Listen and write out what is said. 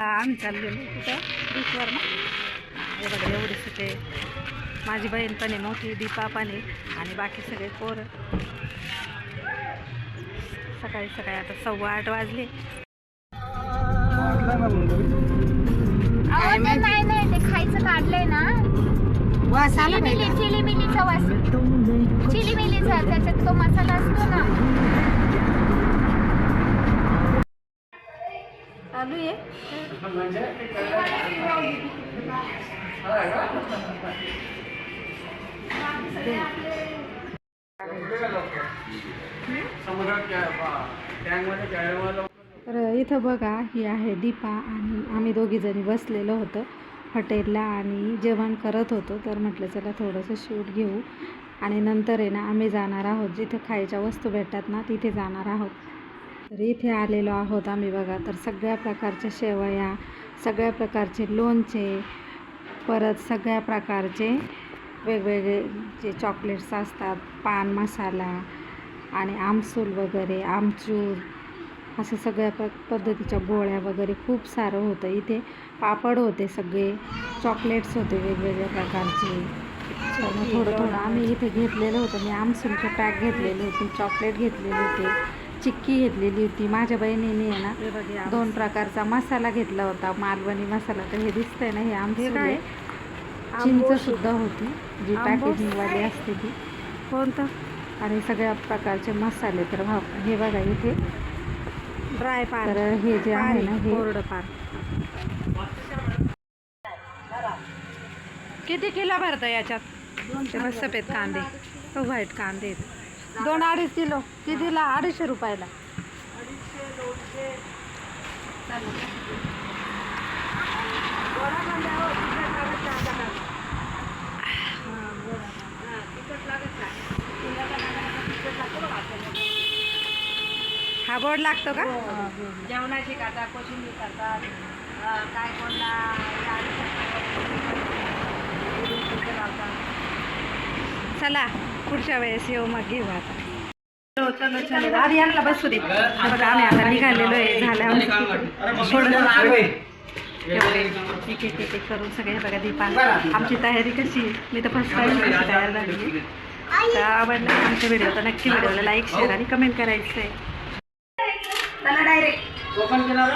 आम्ही चाललेलो कुठं? बीचवर ना? हे बघा एवढीच ते माझी बहीण पण आहे मोठी दीपा पण आहे आणि बाकी सगळे पोरं. सकाळी सकाळी आता सव्वा आठ वाजले. अहो, ते नाही नाही ते खायचं काढलंय ना. चिली चिली मिलीचा वास चिली मिलीचा त्याच्यात तो मसाला असतो ना चालू आहे. तर इथं बघा ही आहे दीपा आणि आम्ही दोघीजणी बसलेलो होतो हॉटेलला आणि जेवण करत होतो. तर म्हटलं चला थोडंसं शूट घेऊ. आणि नंतर आहे ना आम्ही जाणार आहोत जिथं खायच्या वस्तू भेटतात ना तिथे जाणार आहोत. तर इथे आलेलो आहोत आम्ही बघा. तर सगळ्या प्रकारच्या शेवया सगळ्या प्रकारचे लोणचे परत सगळ्या प्रकारचे वेगवेगळे जे चॉकलेट्स असतात पान मसाला आणि आमसूल वगैरे आमचूर असं सगळ्या प पद्धतीच्या गोळ्या वगैरे खूप सारं होतं. इथे पापड होते सगळे चॉकलेट्स होते वेगवेगळ्या प्रकारचे. थोडं थोडं आम्ही इथे घेतलेलं होतं. मी आमसूलचे पॅक घेतलेले होते चॉकलेट घेतलेले होते. चिक्की घेतलेली होती. माझ्या बहिणीने आहे ना दोन प्रकारचा मसाला घेतला होता मालवणी मसाला. तर हे दिसतंय ना हे आमसूल आहे चिंच सुद्धा होती जी पॅकेजिंगवाली असते ती. कोणतं? आणि सगळ्या प्रकारचे मसाले. तर हे बघा इथे. ड्राय पार हे जे आहे ना हे कोरडं पार किती किलो भरतं याच्यात? सफेद कांदे. व्हाईट कांदे. दोन अडीच किलो. कितीला अडीचशे रुपयाला. हा बोर्ड लागतो का? जेवणाची काटा कोशिंबीर करतात अं, काय कोणला हे चला पुढच्या वेळेस येऊ मग घेऊ आता आधी यांना बसू दे. बघा आम्ही आता निघालेलो आहे झालं थोडं एक एक एक करून सगळे बघा दीपा. आमची तयारी कशी आहे? मी तर फर्स्ट टाइम कशी तयार झाली आहे. तर आवडलं आमच्या व्हिडिओ तर नक्की व्हिडिओला लाईक शेअर आणि कमेंट करायचं आहे चला डायरेक्ट ओपन केला